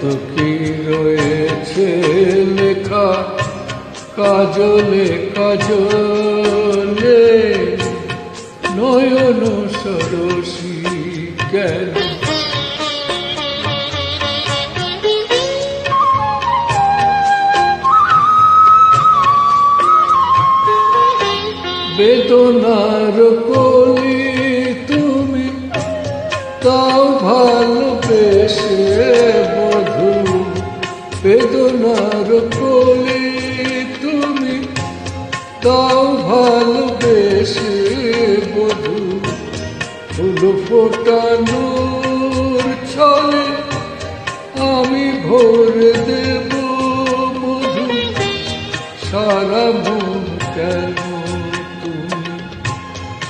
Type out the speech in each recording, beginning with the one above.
কত কি রয়েছে লেখা? কাজলে কাজলে নয়ন সরসী কেন? বেদনার কলি তুমি, তাও ভালোবেসে বধু বেদনার কলি তুমি তাও ভালোবেসে বধু। ফুল ফোটানোর ছলে আমি ভোর দেব মধু সারা মন কেন তুমি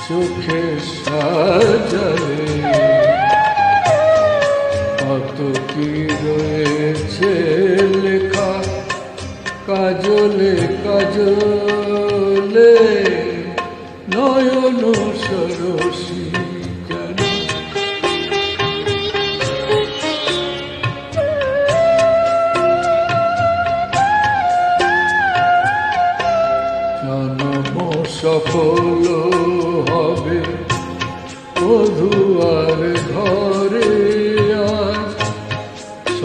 চোখে সাজালে? কত কি রয়েছে লেখা? কাজলে কাজলে নয়ন সরসী সফল হবে মধুয়ার ঘরে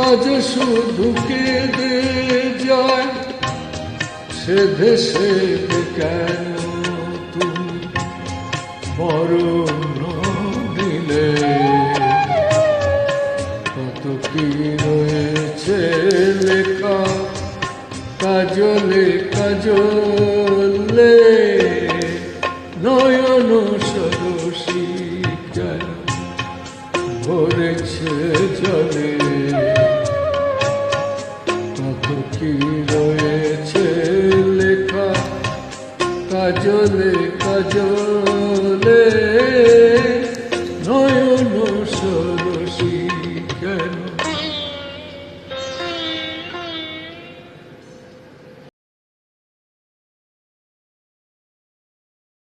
আজ শুধু কেঁদে যায় সেধে সেধে কেন তুমি? মরণ দিলে কত কি রয়েছে লেখা? কাজলে কাজলে ভরেছে জলে। কত কি রয়েছে লেখা? কাজলে কাজলে